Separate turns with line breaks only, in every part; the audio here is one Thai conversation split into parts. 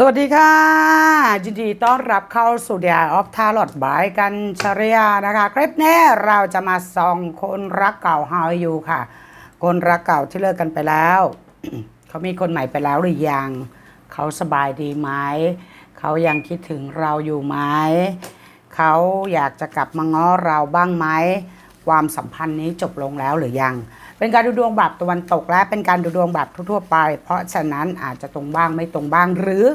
สวัสดีค่ะยินดีต้อนรับเข้าสู่เดียออฟทาร์ลอดบายกันชริยานะคะ คลิปนี้เราจะมาส่องคนรักเก่าเฮาอยู่ค่ะ คนรักเก่าที่เลิกกันไปแล้ว เขามีคนใหม่ไปแล้วหรือยัง เขาสบายดีไหม เขายังคิดถึงเราอยู่ไหม เขาอยากจะกลับมาง้อเราบ้างไหม ความสัมพันธ์นี้จบลงแล้วหรือยัง เป็นการดูดวงแบบตะวันตกและเป็นการดูดวงแบบทั่วๆไป เพราะฉะนั้นอาจจะตรงบ้างไม่ตรงบ้างหรือ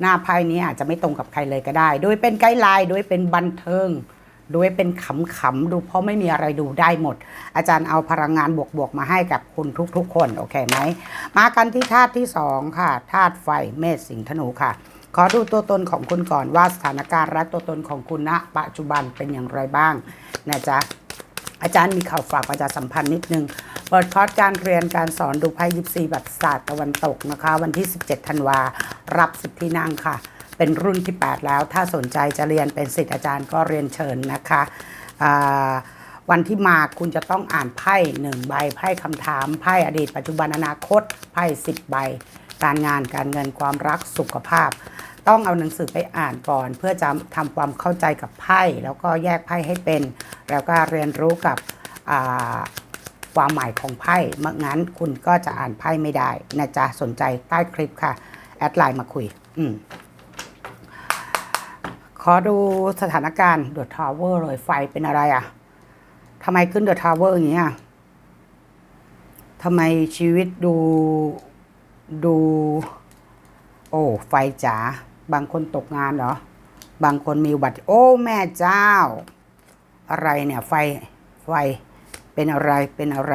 หน้าไพ่นี้อาจจะไม่ตรงกับใครเลยก็ได้ โดยเป็นไกด์ไลน์โดยเป็นบันเทิงโดยเป็นขำๆดูเพราะไม่มีอะไรดูได้หมด อาจารย์เอาพลังงานบวกๆมาให้กับคุณทุกๆ คนโอเคไหมมากันที่ธาตุที่สองค่ะธาตุไฟเมษสิงห์ธนูค่ะ ขอดูตัวตนของคุณก่อนว่าสถานการณ์และตัวตนของคุณณปัจจุบันเป็นอย่างไรบ้างนะจ๊ะอาจารย์มีข่าวฝากประชาสัมพันธ์นิดนึง เปิดคอร์สการเรียนการสอนดูไพ่ยิปซีแบบศาสตร์ตะวันตกนะคะ วันที่ 17ธันวารับสิทธินั่งค่ะ เป็นรุ่นที่ 8 แล้ว ถ้าสนใจจะเรียนเป็นสิทธิ์อาจารย์ก็เรียนเชิญนะคะวันที่มาคุณจะต้องอ่านไพ่หนึ่งใบไพ่คำถามไพ่อดีตปัจจุบันอนาคตไพ่สิบใบ การงานการเงินความรักสุขภาพ ต้องเอาหนังสือไปอ่านก่อน เพื่อจะทำความเข้าใจกับไพ่แล้วก็แยกไพ่ให้เป็น แล้วก็เรียนรู้กับ ความหมายของไพ่เมื่องั้นคุณก็จะอ่านไพ่ไม่ได้นะจ๊ะสนใจใต้คลิปค่ะ แอดไลน์มาคุย อืมขอดูสถานการณ์เดอะทาวเวอร์เลยไฟเป็นอะไรอะ่ะทำไมขึ้นเดอะทาวเวอร์อย่างนี้อะทำไมชีวิตดูดู โอ้ไฟจ๋าบางคนตกงานเหรอ บางคนมีอุบัติโอ้แม่เจ้า อะไรเนี่ย ไฟไฟ เป็นอะไรเป็นอะไร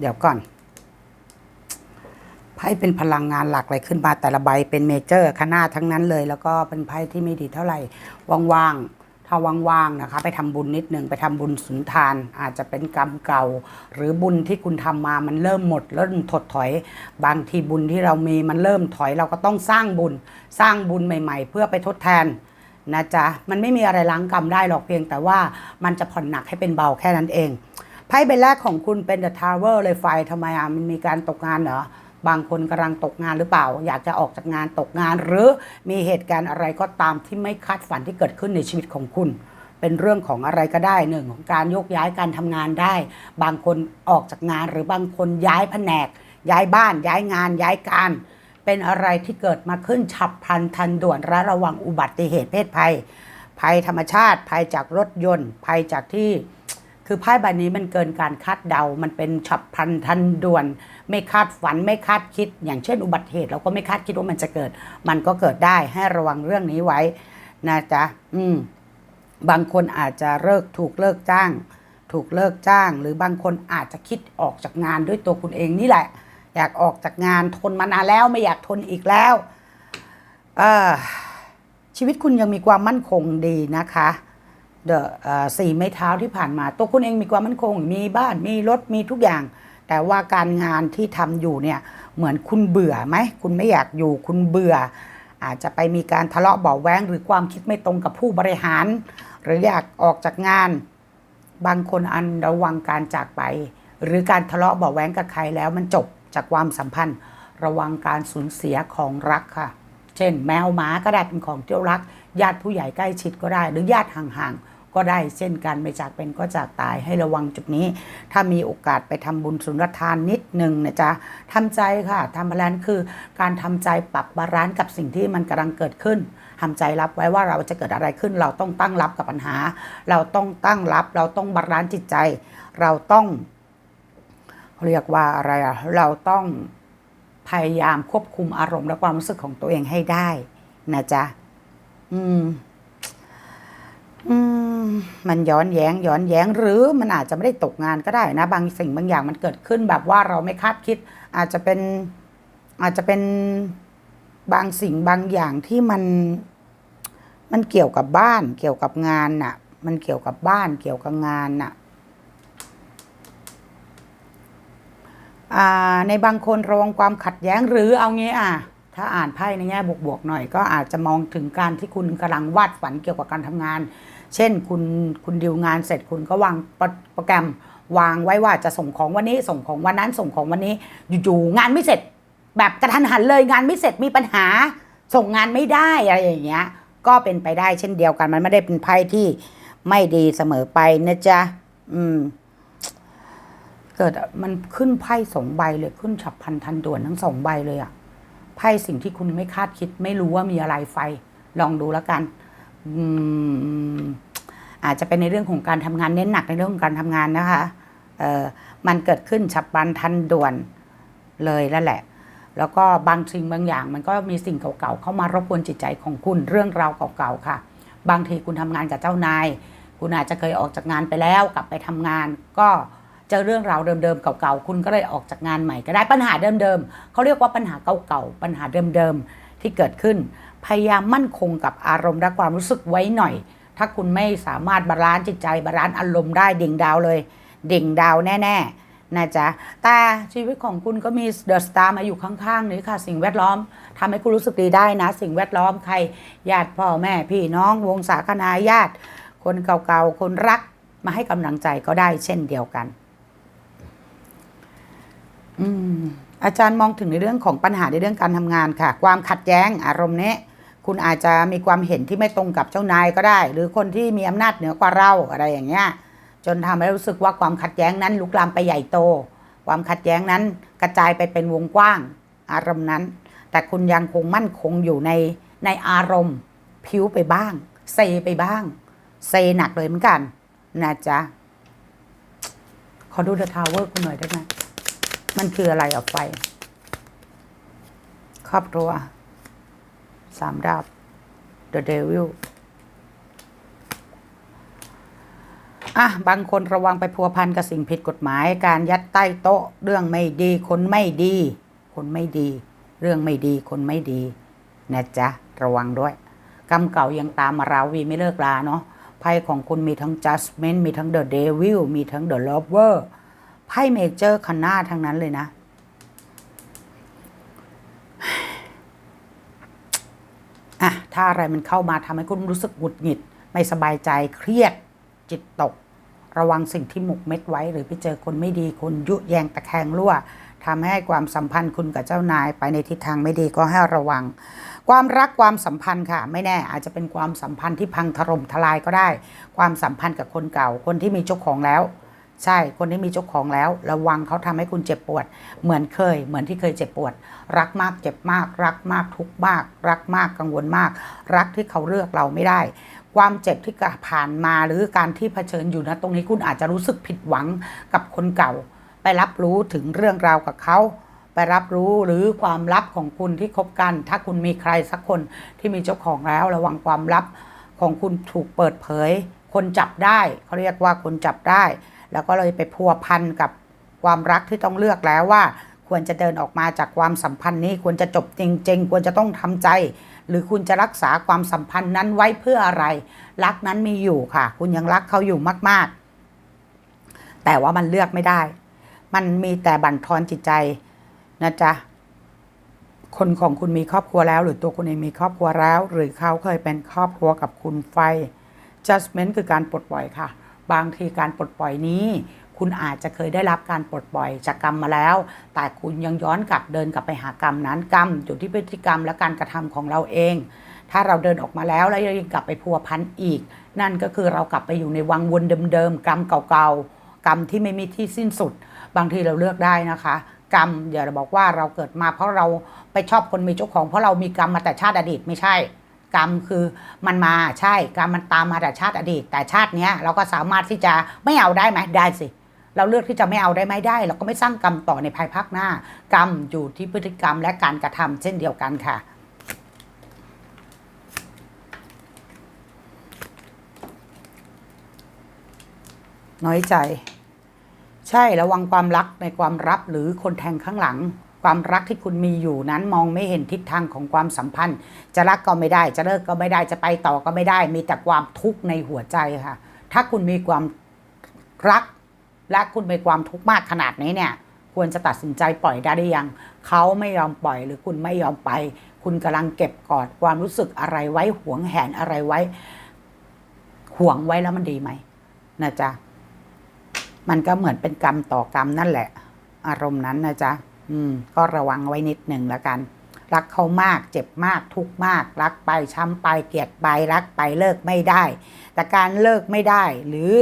เดี๋ยวก่อนไพ่เป็นพลังงานหลักเลยขึ้นมาแต่ละใบเป็นเมเจอร์คณะทั้งนั้นเลย แล้วก็เป็นไพ่ที่ไม่ดีเท่าไหร่ว่างๆถ้าว่างๆนะคะ ไปทำบุญนิดนึงไปทำบุญสุนทาน อาจจะเป็นกรรมเก่า หรือบุญที่คุณทำมามันเริ่มหมดเริ่มถดถอย บางทีบุญที่เรามีมันเริ่มถอยเราก็ต้องสร้างบุญสร้างบุญใหม่ ๆ เพื่อไปทดแทน นะจ๊ะมันไม่มีอะไรล้างกรรมได้หรอกเพียงแต่ว่ามันจะผ่อนหนักให้เป็นเบาแค่นั้นเองไพ่ใบแรกของคุณเป็น The Tower เลยไฟทำไมอะมันมีการตกงานเหรอบางคนกำลังตกงานหรือเปล่า อยากจะออกจากงานตกงาน หรือมีเหตุการณ์อะไรก็ตามที่ไม่คาดฝันที่เกิดขึ้นในชีวิตของคุณ เป็นเรื่องของอะไรก็ได้หนึ่งของการโยกย้ายการทำงานได้ บางคนออกจากงานหรือบางคนย้ายแผนก ย้ายบ้าน ย้ายงาน ย้ายการ เป็นอะไรที่เกิดมาขึ้นฉับพลันทันด่วนและระวังอุบัติเหตุเพศภัย ภัยธรรมชาติ ภัยจากรถยนต์ ภัยจากที่ คือไพ่ใบนี้มันเกินการคาดเดา มันเป็นฉับพลันทันด่วน ไม่คาดฝันไม่คาดคิด อย่างเช่น อุบัติเหตุเราก็ไม่คาดคิดว่ามันจะเกิด มันก็เกิดได้ให้ระวังเรื่องนี้ไว้นะจ๊ะอืมบางคนอาจจะเลิกถูกเลิกจ้าง ถูกเลิกจ้าง หรือบางคนอาจจะคิดออกจากงานด้วยตัวคุณเองนี่แหละ อยากออกจากงานทนมานานแล้วไม่อยากทนอีกแล้วชีวิตคุณยังมีความมั่นคงดีนะคะเดอะสี่ไม้เท้าที่ผ่านมา ตัวคุณเองมีความมั่นคง มีบ้านมีรถมีทุกอย่าง แต่ว่าการงานที่ทำอยู่เนี่ย เหมือนคุณเบื่อไหม คุณไม่อยากอยู่ คุณเบื่อ อาจจะไปมีการทะเลาะเบาแวงหรือความคิดไม่ตรงกับผู้บริหาร หรืออยากออกจากงาน บางคนอันระวังการจากไป หรือการทะเลาะเบาแวงกับใครแล้วมันจบ จากความสัมพันธ์ ระวังการสูญเสียของรักค่ะ เช่น แมวหมาก็ได้เป็นของที่รัก ญาติผู้ใหญ่ใกล้ชิดก็ได้ หรือญาติห่างๆก็ได้เช่นกันไม่จากเป็นก็จากตายให้ระวังจุดนี้ ถ้ามีโอกาสไปทำบุญสุนทานนิดหนึ่งนะจ๊ะทำใจค่ะทำพลันคือ การทำใจปรับบาลานซ์กับสิ่งที่มันกำลังเกิดขึ้นทำใจรับไว้ว่าเราจะเกิดอะไรขึ้น เราต้องตั้งรับกับปัญหา เราต้องตั้งรับ เราต้องบาลานซ์จิตใจ เราต้อง เรียกว่าอะไรอะเราต้องพยายามควบคุมอารมณ์และความรู้สึกของตัวเองให้ได้นะจ๊ะ อืม อืม มันย้อนแย้ง ย้อนแย้ง หรือมันอาจจะไม่ได้ตกงานก็ได้นะ บางสิ่งบางอย่างมันเกิดขึ้นแบบว่าเราไม่คาดคิด อาจจะเป็น อาจจะเป็นบางสิ่งบางอย่างที่มัน มันเกี่ยวกับบ้าน เกี่ยวกับงานน่ะ มันเกี่ยวกับบ้าน เกี่ยวกับงานน่ะ อ่า ในบางคนระวังความขัดแย้งหรือเอางี้อะถ้าอ่านไพ่ในแง่บวกๆหน่อย ก็อาจจะมองถึงการที่คุณกำลังวาดฝันเกี่ยวกับการทำงาน เช่นคุณคุณดีลงานเสร็จคุณก็วางโปรโปรแกรมวางไว้ว่าจะส่งของวันนี้ส่งของวันนั้นส่งของวันนี้อยู่ๆงานไม่เสร็จ แบบกระทันหันเลยงานไม่เสร็จมีปัญหา ส่งงานไม่ได้อะไรอย่างเงี้ยก็เป็นไปได้เช่นเดียวกันมันไม่ได้เป็นไพ่ที่ไม่ดีเสมอไปนะจ๊ะอืม เกิดมันขึ้นไพ่สองใบเลยขึ้นฉับพันทันด่วนทั้งสองใบเลยอะไพ่สิ่งที่คุณไม่คาดคิด ไม่รู้ว่ามีอะไรไฟ ลองดูแล้วกันอาจจะเป็นในเรื่องของการทำงานเน้นหนักในเรื่องของการทำงานนะคะเออมันเกิดขึ้นฉับพลันทันด่วนเลยนั่นแหละ แล้วก็บางสิ่งบางอย่าง มันก็มีสิ่งเก่าๆเข้ามารบกวนจิตใจของคุณเรื่องราวเก่าๆค่ะ บางทีคุณทำงานกับเจ้านาย คุณอาจจะเคยออกจากงานไปแล้วกลับไปทำงาน ก็ เจอเรื่องราวเดิมๆเก่าๆคุณก็เลยออกจากงานใหม่ก็ได้ปัญหาเดิมๆเขาเรียกว่าปัญหาเก่าๆปัญหาเดิมๆที่เกิดขึ้น พยายามมั่นคงกับอารมณ์และความรู้สึกไว้หน่อย ถ้าคุณไม่สามารถบาลานซ์จิตใจบาลานซ์อารมณ์ได้ดิ่งดาวเลยดิ่งดาวแน่ ๆนะจ๊ะแต่ชีวิตของคุณก็มีเดอะสตาร์มาอยู่ข้างๆนี้ค่ะ สิ่งแวดล้อมทำให้คุณรู้สึกดีได้นะ สิ่งแวดล้อมใครญาติพ่อแม่พี่น้องวงศาคณาญาติ คนเก่าๆ คนรักมาให้กำลังใจก็ได้เช่นเดียวกัน อาจารย์มองถึงในเรื่องของปัญหาในเรื่องการทำงานค่ะ ความขัดแย้งอารมณ์นี้คุณอาจจะมีความเห็นที่ไม่ตรงกับเจ้านายก็ได้ หรือคนที่มีอำนาจเหนือกว่าเราอะไรอย่างเงี้ยจนทำให้รู้สึกว่าความขัดแย้งนั้นลุกลามไปใหญ่โต ความขัดแย้งนั้นกระจายไปเป็นวงกว้างอารมณ์นั้น แต่คุณยังคงมั่นคงอยู่ในในอารมณ์ผิวไปบ้าง เซไปบ้าง เซหนักเลยเหมือนกันนะจ๊ะขอดูเดอะทาวเวอร์คุณหน่อยได้ไหม มันคืออะไรออกไป ครอบครัวสามดาบ The Devil อะ บางคนระวังไปพัวพันกับสิ่งผิดกฎหมาย การยัดใต้โต๊ะ เรื่องไม่ดี คนไม่ดี คนไม่ดี เรื่องไม่ดี คนไม่ดี นะจ๊ะ ระวังด้วย กรรมเก่ายังตามมาราวีไม่เลิกลาเนาะไพ่ของคุณมีทั้ง Judgment มีทั้ง The Devil มีทั้ง The Lover ไพ่เมเจอร์คันหน้าทั้งนั้นเลยนะ อะ ถ้าอะไรมันเข้ามาทำให้คุณรู้สึกหงุดหงิด ไม่สบายใจเครียด จิตตก ระวังสิ่งที่หมกเม็ดไว้ หรือไปเจอคนไม่ดีคนยุแยงตะแคงรั่วทำให้ความสัมพันธ์คุณกับเจ้านายไปในทิศทางไม่ดีก็ให้ระวัง ความรักความสัมพันธ์ค่ะ ไม่แน่อาจจะเป็นความสัมพันธ์ที่พังถล่มทลายก็ได้ ความสัมพันธ์กับคนเก่าคนที่มีเจ้าของแล้ว ใช่คนที่มีเจ้าของแล้ว ระวังเขาทำให้คุณเจ็บปวด เหมือนเคย เหมือนที่เคยเจ็บปวด รักมากเจ็บมาก รักมากทุกมาก รักมากกังวลมาก รักที่เขาเลือกเราไม่ได้ ความเจ็บที่ผ่านมาหรือการที่เผชิญอยู่นะตรงนี้คุณอาจจะรู้สึกผิดหวังกับคนเก่า ไปรับรู้ถึงเรื่องราวกับเขาไปรับรู้หรือความลับของคุณที่คบกัน ถ้าคุณมีใครสักคนที่มีเจ้าของแล้ว ระวังความลับของคุณถูกเปิดเผย คนจับได้เขาเรียกว่าคนจับได้ แล้วก็เลยไปพัวพันกับความรักที่ต้องเลือกแล้วว่า ควรจะเดินออกมาจากความสัมพันธ์นี้ควรจะจบจริง ๆ ควรจะต้องทำใจ หรือคุณจะรักษาความสัมพันธ์นั้นไว้เพื่ออะไร รักนั้นมีอยู่ค่ะ คุณยังรักเขาอยู่มาก ๆ แต่ว่ามันเลือกไม่ได้ มันมีแต่บั่นทอนจิตใจนะจ๊ะคนของคุณมีครอบครัวแล้ว หรือตัวคุณเองมีครอบครัวแล้ว หรือเขาเคยเป็นครอบครัวกับคุณไฟ judgment คือการปลดปล่อยค่ะ บางทีการปลดปล่อยนี้ คุณอาจจะเคยได้รับการปลดปล่อยจากกรรมมาแล้ว แต่คุณยังย้อนกลับเดินกลับไปหากรรมนั้นกรรมอยู่ที่พฤติกรรมและการกระทำของเราเอง ถ้าเราเดินออกมาแล้วแล้วยังกลับไปพัวพันอีก นั่นก็คือเรากลับไปอยู่ในวังวนเดิมๆกรรมเก่าๆกรรมที่ไม่มีที่สิ้นสุด บางทีเราเลือกได้นะคะกรรมอย่าบอกว่าเราเกิดมาเพราะเราไปชอบคนมีเจ้าของเพราะเรามีกรรมมาแต่ชาติอดีตไม่ใช่ กรรมคือมันมาใช่กรรมมันตามมาแต่ชาติอดีต แต่ชาติเนี้ยเราก็สามารถที่จะไม่เอาได้ไหมได้สิ เราเลือกที่จะไม่เอาได้ไหมได้ เราก็ไม่สร้างกรรมต่อในภายภาคหน้า กรรมอยู่ที่พฤติกรรมและการกระทำเช่นเดียวกันค่ะน้อยใจ ใช่ระวังความรักในความรับหรือคนแทงข้างหลัง ความรักที่คุณมีอยู่นั้นมองไม่เห็นทิศทางของความสัมพันธ์ จะรักก็ไม่ได้ จะเลิกก็ไม่ได้จะไปต่อก็ไม่ได้ มีแต่ความทุกข์ในหัวใจค่ะ ถ้าคุณมีความรัก และคุณมีความทุกข์มากขนาดนี้เนี่ยควรจะตัดสินใจปล่อยได้หรือยัง เขาไม่ยอมปล่อยหรือคุณไม่ยอมไป คุณกำลังเก็บกอดความรู้สึกอะไรไว้หวงแหนอะไรไว้ห่วงไว้แล้วมันดีไหมนะจ๊ะมันก็เหมือนเป็นกรรมต่อกรรมนั่นแหละ อารมณ์นั้นนะจ๊ะ ก็ระวังไว้นิดหนึ่งแล้วกัน รักเขามากเจ็บมากทุกมาก รักไปช้ำไปเกลียดไปรักไปเลิกไม่ได้ แต่การเลิกไม่ได้หรือ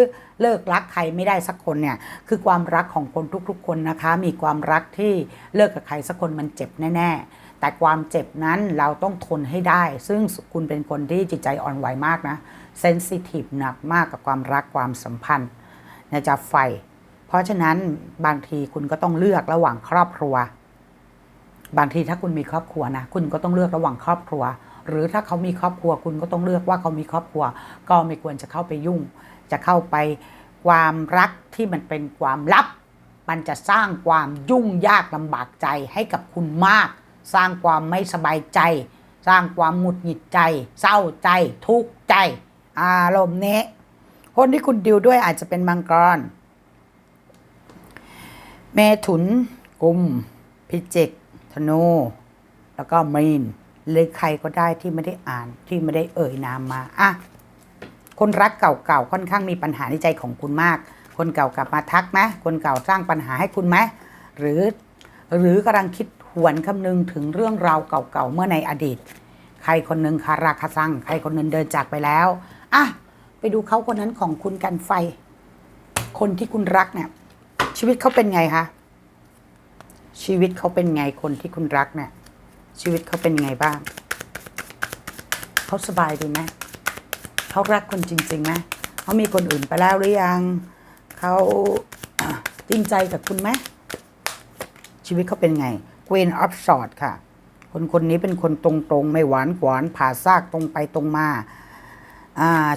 เลิกรักใครไม่ได้สักคนเนี่ยคือความรักของคนทุกๆ คนนะคะ มีความรักที่เลิกกับใครสักคนมันเจ็บแน่ๆ แต่ความเจ็บนั้นเราต้องทนให้ได้ ซึ่งคุณเป็นคนที่จิตใจอ่อนไหวมากนะเซนซิทีฟหนักมากกับความรักความสัมพันธ์นะจะไฟ เพราะฉะนั้นบางทีคุณก็ต้องเลือกระหว่างครอบครัว บางทีถ้าคุณมีครอบครัวนะคุณก็ต้องเลือกระหว่างครอบครัว หรือถ้าเขามีครอบครัว คุณก็ต้องเลือกว่าเขามีครอบครัว ก็ไม่ควรจะเข้าไปยุ่ง จะเข้าไปความรักที่มันเป็นความลับ มันจะสร้างความยุ่งยากลำบากใจให้กับคุณมาก สร้างความไม่สบายใจ สร้างความหงุดหงิดใจ เศร้าใจ ทุกข์ใจ อารมณ์นี้คนที่คุณดิวด้วยอาจจะเป็นมังกร เมถุนกุม พิจิก ธนู แล้วก็มีนหรือใครก็ได้ที่ไม่ได้อ่านที่ไม่ได้เอ่ยนามมาอะคนรักเก่าๆค่อนข้างมีปัญหาในใจของคุณมาก คนเก่ากลับมาทักไหมคนเก่าสร้างปัญหาให้คุณไหมหรือ หรือกำลังคิดหวนคำนึงถึงเรื่องราวเก่าๆเมื่อในอดีต ใครคนหนึ่งคาราคาซังใครคนหนึ่งเดินจากไปแล้วอะไปดูเขาคนนั้นของคุณกันไฟ คนที่คุณรักเนี่ย ชีวิตเขาเป็นไงคะชีวิตเขาเป็นไงคนที่คุณรักเนี่ย ชีวิตเขาเป็นไงบ้างเขาสบายดีไหมเขารักคนจริงๆไหมเขามีคนอื่นไปแล้วหรือยังเขาจริงใจกับคุณไหมชีวิตเขาเป็นไง Queen of Swords ค่ะ คนคนนี้เป็นคนตรงๆ ไม่หวานหวานผ่าซากตรงไปตรงมา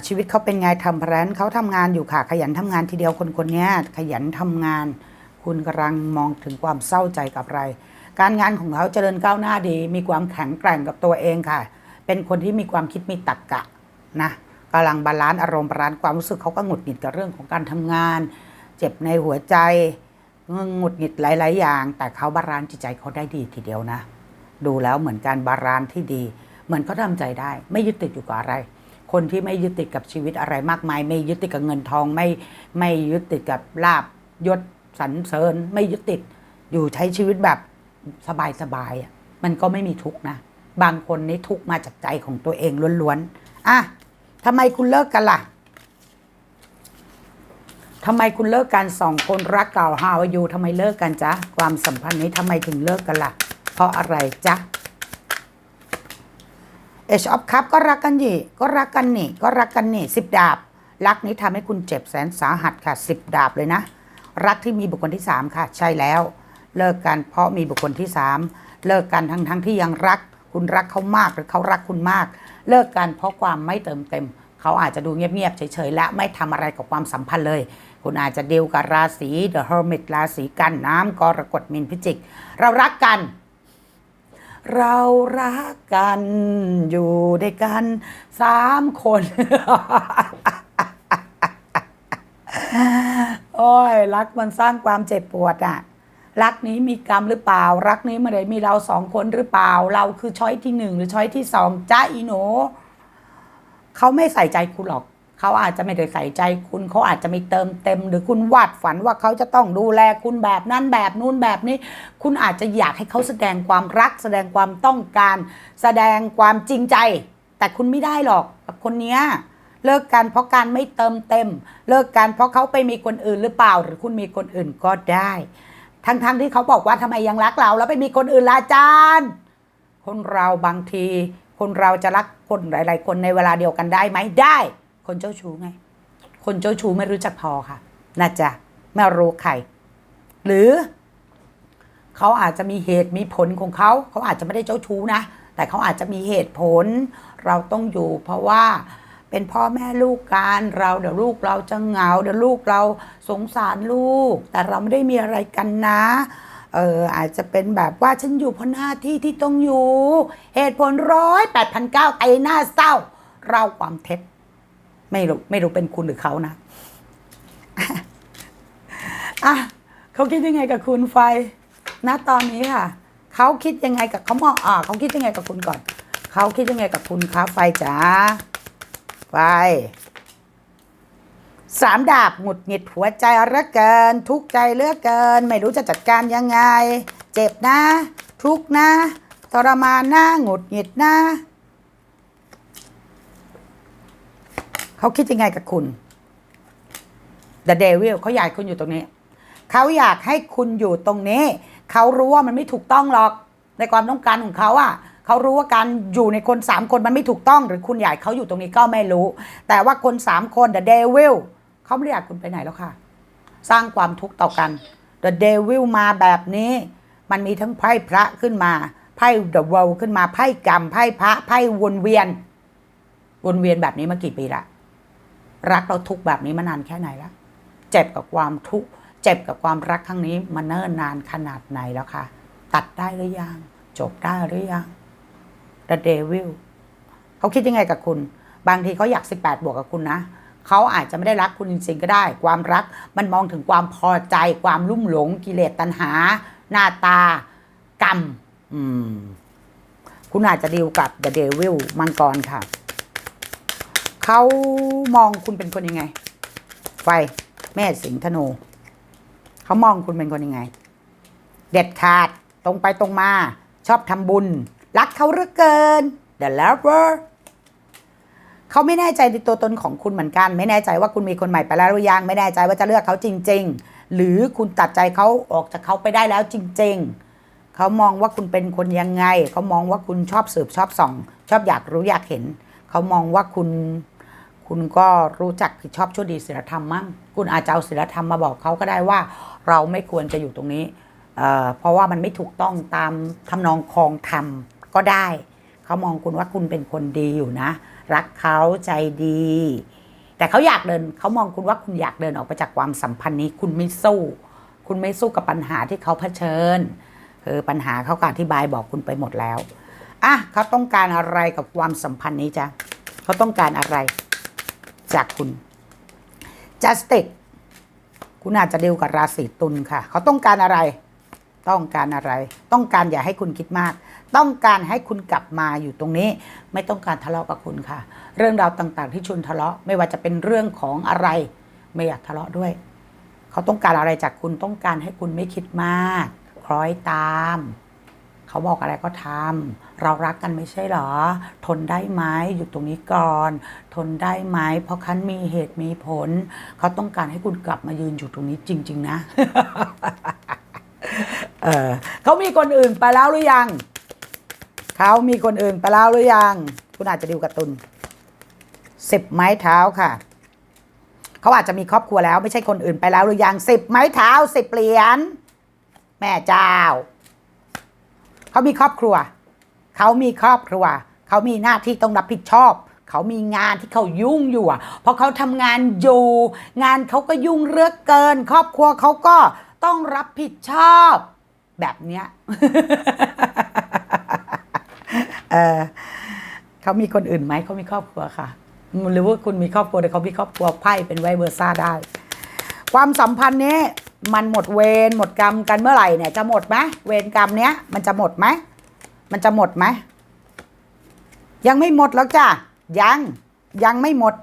ชีวิตเขาเป็นไงทำแพรนเขาทำงานอยู่ค่ะ ขยันทำงานทีเดียวคนคนนี้ขยันทำงาน คุณกำลังมองถึงความเศร้าใจกับอะไร การงานของเขาเจริญก้าวหน้าดี มีความแข็งแกร่งกับตัวเองค่ะ เป็นคนที่มีความคิดมีตรรกกะนะกำลังบาลานซ์อารมณ์บาลานซ์ความรู้สึกเขาก็หงุดหงิดกับเรื่องของการทำงาน เจ็บในหัวใจหงุดหงิดหลาย ๆ อย่าง แต่เขาบาลานซ์จิตใจเขาได้ดีทีเดียวนะ ดูแล้วเหมือนการบาลานซ์ที่ดี เหมือนเขาทำใจได้ ไม่ยึดติดอยู่กับอะไร คนที่ไม่ยึดติดกับชีวิตอะไรมากมาย ไม่ยึดติดกับเงินทอง ไม่ไม่ยึดติดกับลาบยศสรรเสริญ ไม่ยึดติดอยู่ใช้ชีวิตแบบสบายๆอะมันก็ไม่มีทุกข์นะบางคนนี่ทุกข์มาจากใจของตัวเองล้วนๆอะทำไมคุณเลิกกันล่ะทำไมคุณเลิกกันสองคนรักเก่าฮาวอยู่ทำไมเลิกกันจ๊ะความสัมพันธ์นี้ทำไมถึงเลิกกันล่ะ เพราะอะไรจ๊ะ เอชออฟคัพก็รักกันนี่ก็รักกันนี่ ก็รักกันนี่สิบดาบ รักนี้ทำให้คุณเจ็บแสนสาหัสค่ะสิบดาบเลยนะ รักที่มีบุคคลที่สามค่ะ ใช่แล้ว เลิกกันเพราะมีบุคคลที่สามเลิกกันทั้งทั้งที่ยังรัก คุณรักเขามากหรือเขารักคุณมาก เลิกกันเพราะความไม่เติมเต็ม เขาอาจจะดูเงียบๆเฉยๆและไม่ทำอะไรกับความสัมพันธ์เลย คุณอาจจะเดีลกับราศี The Hermit ราศีกันน้ำกรกฎมินพิจิก เรารักกัน เรารักกันอยู่ด้วยกันสามคน โอ้ย รักมันสร้างความเจ็บปวดอะรักนี้มีกรรมหรือเปล่า รักนี้ม่ได้มีเราสองคนหรือเปล่า เราคือช้อยที่หนึ่งหรือช้อยที่สองจ้าอีโนเขาไม่ใส่ใจคุณหรอก เขาอาจจะไม่ได้ใส่ใจคุณเขาอาจจะไม่เติมเต็ม หรือคุณวาดฝันว่าเขาจะต้องดูแลคุณแบบนั้นแบบนู้นแบบนี้ คุณอาจจะอยากให้เขาแสดงความรัก แสดงความต้องการ แสดงความจริงใจ แต่คุณไม่ได้หรอกกับคนเนี้ยเลิกกันเพราะการไม่เติมเต็ม เลิกกันเพราะเขาไปมีคนอื่นหรือเปล่า หรือคุณมีคนอื่นก็ได้ ทั้งๆที่เขาบอกว่าทำไมยังรักเรา แล้วไปมีคนอื่นละจารย์คนเราบางที คนเราจะรักคนหลาย ๆ คนในเวลาเดียวกันได้ไหมได้ คนเจ้าชู้ไง คนเจ้าชู้ไม่รู้จักพอค่ะน่าจะไม่รู้ใครหรือ เขาอาจจะมีเหตุมีผลของเขา เขาอาจจะไม่ได้เจ้าชู้นะ แต่เขาอาจจะมีเหตุผล เราต้องอยู่ เพราะว่าเป็นพ่อแม่ลูกกันเราเดี๋ยวลูกเราจะเหงาเดี๋ยวลูกเราสงสารลูก แต่เราไม่ได้มีอะไรกันนะเอออาจจะเป็นแบบว่าฉันอยู่เพราะหน้าที่ที่ต้องอยู่ เหตุผลร้อยแปดพันเก้าไตหน้าเศร้า เราความเท็จ ไม่รู้ไม่รู้เป็นคุณหรือเขานะอะเขาคิดยังไงกับคุณไฟณตอนนี้ค่ะเขาคิดยังไงกับเขามองอ่าเขาคิดยังไงกับคุณก่อนเขาคิดยังไงกับคุณคะไฟจ๋าไฟสามดาบหงุดหงิดหัวใจเลือเกิน ทุกข์ใจเลือเกิน ไม่รู้จะจัดการยังไง เจ็บนะ ทุกนะ ทรมานน้าหงุดหงิดน้า เขาคิดยังไงกับคุณ The Devil เขาอยากคุณอยู่ตรงนี้ เขาอยากให้คุณอยู่ตรงนี้ เขารู้ว่ามันไม่ถูกต้องหรอก ในความต้องการของเขาอะเขารู้ว่าการอยู่ในคนสามคนมันไม่ถูกต้อง หรือคุณอยากให้เขาอยู่ตรงนี้ก็ไม่รู้ แต่ว่าคนสามคน The Devil เขาไม่อยากคุณไปไหนแล้วค่ะ สร้างความทุกข์ต่อกัน The Devil มาแบบนี้ มันมีทั้งไพ่พระขึ้นมาไพ่ The World ขึ้นมาไพ่กรรมไพ่พระไพ่วนเวียน วนเวียนแบบนี้มากี่ปีละ รักเราทุกแบบนี้มานานแค่ไหนละเจ็บกับความทุกข์เจ็บกับความรักครั้งนี้มาเนิ่นนานขนาดไหนแล้วคะตัดได้หรือยังจบได้หรือยัง The Devil เขาคิดยังไงกับคุณ บางทีเขาอยาก 18 บวกกับคุณนะเขาอาจจะไม่ได้รักคุณจริงๆก็ได้ ความรักมันมองถึงความพอใจ ความลุ่มหลง กิเลสตัณหา หน้าตา กรรม อืม คุณอาจจะดีลกับ The Devil มังกรค่ะ เขามองคุณเป็นคนยังไง ไฟ แม่สิงธนู เขามองคุณเป็นคนยังไง เด็ดขาดตรงไปตรงมา ชอบทำบุญ รักเขาเหลือเกิน The Lover เขาไม่แน่ใจในตัวตนของคุณเหมือนกัน ไม่แน่ใจว่าคุณมีคนใหม่ไปแล้วหรือยัง ไม่แน่ใจว่าจะเลือกเขาจริง ๆ หรือคุณตัดใจเขาออกจากเขาไปได้แล้วจริง ๆเขามองว่าคุณเป็นคนยังไง เขามองว่าคุณชอบสืบชอบส่อง ชอบอยากรู้อยากเห็น เขามองว่าคุณ คุณก็รู้จักผิดชอบชั่วดีศีลธรรมมั้งคุณอาจจะเอาศีลธรรมมาบอกเขาก็ได้ว่า เราไม่ควรจะอยู่ตรงนี้เเพราะว่ามันไม่ถูกต้องตามทำนองคองธรรมก็ได้ เขามองคุณว่าคุณเป็นคนดีอยู่นะ รักเขาใจดี แต่เขาอยากเดินเขามองคุณว่าคุณอยากเดินออกไปจากความสัมพันธ์นี้ คุณไม่สู้ คุณไม่สู้กับปัญหาที่เขาเผชิญคือปัญหาเขาก็อธิบายบอกคุณไปหมดแล้วอะเขาต้องการอะไรกับความสัมพันธ์นี้จ๊ะเขาต้องการอะไร จากคุณ justice คุณอาจจะดีลกับราศีตุลค่ะ เขาต้องการอะไร ต้องการอะไร ต้องการอย่าให้คุณคิดมาก ต้องการให้คุณกลับมาอยู่ตรงนี้ ไม่ต้องการทะเลาะกับคุณค่ะ เรื่องราวต่างๆ ที่ชวนทะเลาะ ไม่ว่าจะเป็นเรื่องของอะไร ไม่อยากทะเลาะด้วย เขาต้องการอะไรจากคุณ ต้องการให้คุณไม่คิดมาก คล้อยตาม เขาบอกอะไรก็ทำเรารักกันไม่ใช่หรอ ทนได้ไหมอยู่ตรงนี้ก่อน ทนได้ไหมเพราะคันมีเหตุมีผล เขาต้องการให้คุณกลับมายืนอยู่ตรงนี้จริง ๆ นะ เออเขามีคนอื่นไปแล้วหรือยัง เขามีคนอื่นไปแล้วหรือยัง คุณอาจจะดิวกร์ตุนสิบไม้เท้าค่ะเขาอาจจะมีครอบครัวแล้วไม่ใช่คนอื่นไปแล้วหรือยังสิบไม้เท้าสิบเหรียญแม่เจ้า เขามีครอบครัว เขามีครอบครัว เขามีหน้าที่ต้องรับผิดชอบ เขามีงานที่เขายุ่งอยู่อะเพราะเขาทำงานอยู่ งานเขาก็ยุ่งเรือกเกิน ครอบครัวเขาก็ต้องรับผิดชอบ แบบเนี้ยเออเขามีคนอื่นไหมเขามีครอบครัวค่ะ หรือว่าคุณมีครอบครัวแต่เขามีครอบครัวไพ่เป็นไวเวอร์ซ่าได้ ความสัมพันธ์นี้ มันหมดเวรหมดกรรมกันเมื่อไหร่เนี่ยจะหมดไหมเวรกรรมเนี้ยมันจะหมดไหมมันจะหมดไหมยังไม่หมดแล้วจ้ะยังยังไม่หมด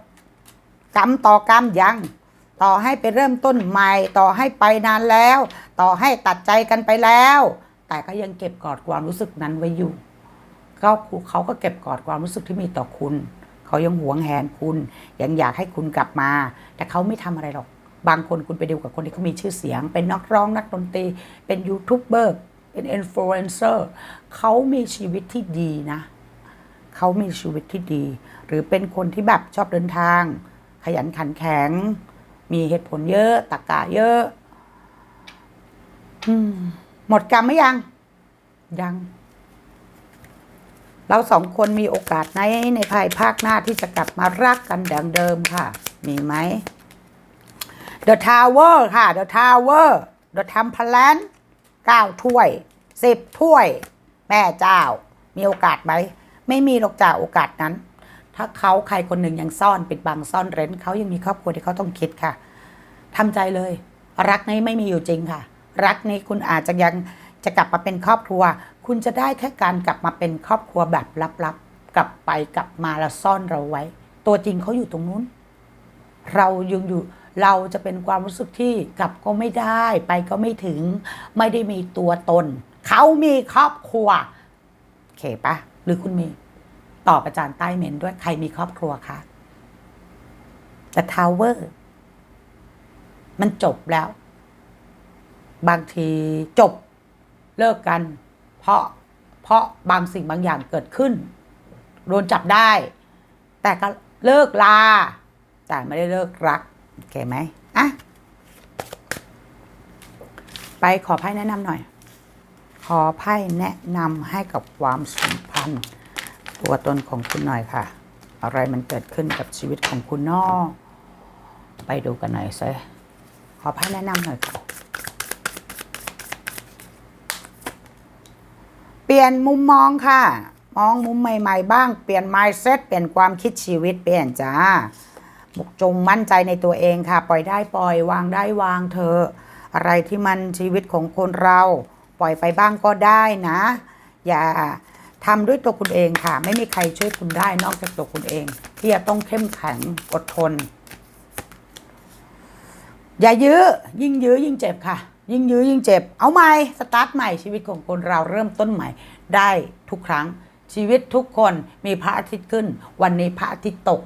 กรรมต่อกรรมยัง ต่อให้ไปเริ่มต้นใหม่ ต่อให้ไปนานแล้ว ต่อให้ตัดใจกันไปแล้ว แต่ก็ยังเก็บกอดความรู้สึกนั้นไว้อยู่ก็เขาก็เก็บกอดความรู้สึกที่มีต่อคุณ เขายังหวงแหนคุณ ยังอยากให้คุณกลับมา แต่เขาไม่ทำอะไรหรอก บางคนคุณไปดูกับคนที่เขามีชื่อเสียง เป็นนักร้องนักดนตรี เป็นยูทูบเบอร์เป็นอินฟลูเอนเซอร์เขามีชีวิตที่ดีนะเขามีชีวิตที่ดี หรือเป็นคนที่แบบชอบเดินทาง ขยันขันแข็ง มีเหตุผลเยอะตรกกะเยอะอหมดกรรมไหมยัง ยัง เราสองคนมีโอกาสในในภายภาคหน้าที่จะกลับมารักกันดังเดิมค่ะ มีไหม The Tower ค่ะ The Tower The Temple เก้าถ้วยสิบถ้วย แม่เจ้า มีโอกาสไหม ไม่มีหรอกจ้าโอกาสนั้น ถ้าเขาใครคนหนึ่งยังซ่อนปิดบังซ่อนเร้นเขายังมีครอบครัวที่เขาต้องคิดค่ะทำใจเลย รักนี้ไม่มีอยู่จริงค่ะ รักนี้คุณอาจจะยังจะกลับมาเป็นครอบครัว คุณจะได้แค่การกลับมาเป็นครอบครัวแบบลับๆ กลับไปกลับมาแล้วซ่อนเราไว้ ตัวจริงเขาอยู่ตรงนู้น เรายังอยู่ เราจะเป็นความรู้สึกที่กลับก็ไม่ได้ไปก็ไม่ถึง ไม่ได้มีตัวตน เขามีครอบครัวเคปะหรือคุณมีตอบอาจารย์ใต้เมนด้วยใครมีครอบครัวคะแต่ทาวเวอร์ มันจบแล้ว บางทีจบเลิกกัน เพราะเพราะบางสิ่งบางอย่างเกิดขึ้น โดนจับได้ แต่ก็เลิกลา แต่ไม่ได้เลิกรัก โอเคไหมอะ ไปขอไพ่แนะนำหน่อย ขอไพ่แนะนำให้กับความสัมพันธ์ ตัวตนของคุณหน่อยค่ะ อะไรมันเกิดขึ้นกับชีวิตของคุณนอกไปดูกันหน่อยสิขอไพ่แนะนำหน่อยค่ะเปลี่ยนมุมมองค่ะ มองมุมใหม่ ๆ บ้าง เปลี่ยน mindset เปลี่ยนความคิดชีวิตเปลี่ยนจ้า บุกจงมั่นใจในตัวเองค่ะ ปล่อยได้ปล่อยวางได้วางเธอ อะไรที่มันชีวิตของคนเรา ปล่อยไปบ้างก็ได้นะ อย่าทำด้วยตัวคุณเองค่ะ ไม่มีใครช่วยคุณได้นอกจากตัวคุณเอง ที่จะต้องเข้มแข็งอดทน อย่ายื้อยิ่งยื้อยิ่งเจ็บค่ะ ยิ่งยื้อยิ่งเจ็บ เอาใหม่สตาร์ทใหม่ชีวิตของคนเราเริ่มต้นใหม่ได้ทุกครั้งชีวิตทุกคนมีพระอาทิตย์ขึ้น วันนี้พระอาทิตย์ตก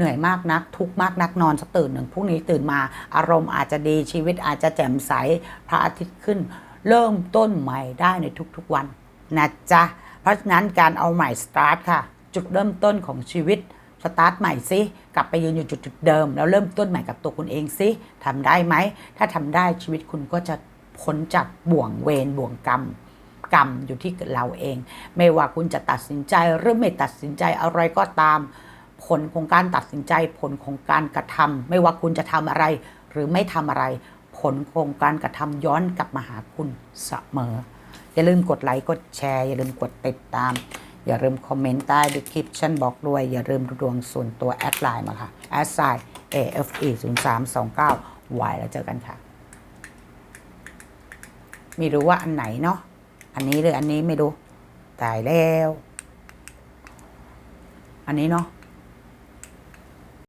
เหนื่อยมากนัก ทุกมากนักนอนสักตื่นหนึ่งพรุ่งนี้ตื่นมา อารมณ์อาจจะดีชีวิตอาจจะแจ่มใสพระอาทิตย์ขึ้น เริ่มต้นใหม่ได้ในทุกๆวันนะจ๊ะเพราะฉะนั้นการเอาใหม่สตาร์ทค่ะ จุดเริ่มต้นของชีวิตสตาร์ทใหม่สิกลับไปยืนอยู่จุดๆเดิม แล้วเริ่มต้นใหม่กับตัวคุณเองสิทำได้ไหม ถ้าทำได้ชีวิตคุณก็จะพ้นจากบ่วงเวรบ่วงกรรมกรรมอยู่ที่เราเอง ไม่ว่าคุณจะตัดสินใจหรือไม่ตัดสินใจอะไรก็ตาม ผลของการตัดสินใจ ผลของการกระทำไม่ว่าคุณจะทำอะไร หรือไม่ทำอะไร ผลของการกระทำย้อนกลับมาหาคุณเสมอ อย่าลืมกดไลค์กดแชร์ อย่าลืมกดติดตาม อย่าลืมคอมเมนต์ใต้ดีคลิปชั่นบอกด้วย อย่าลืมดูดวงส่วนตัวแอดไลน์มาค่ะแอดไซน์ AFE 0 3 2 9 y แล้วเจอกันค่ะไม่รู้ว่าอันไหนเนาะอันนี้หรืออันนี้ไม่รู้ตายแล้ว อันนี้เนาะ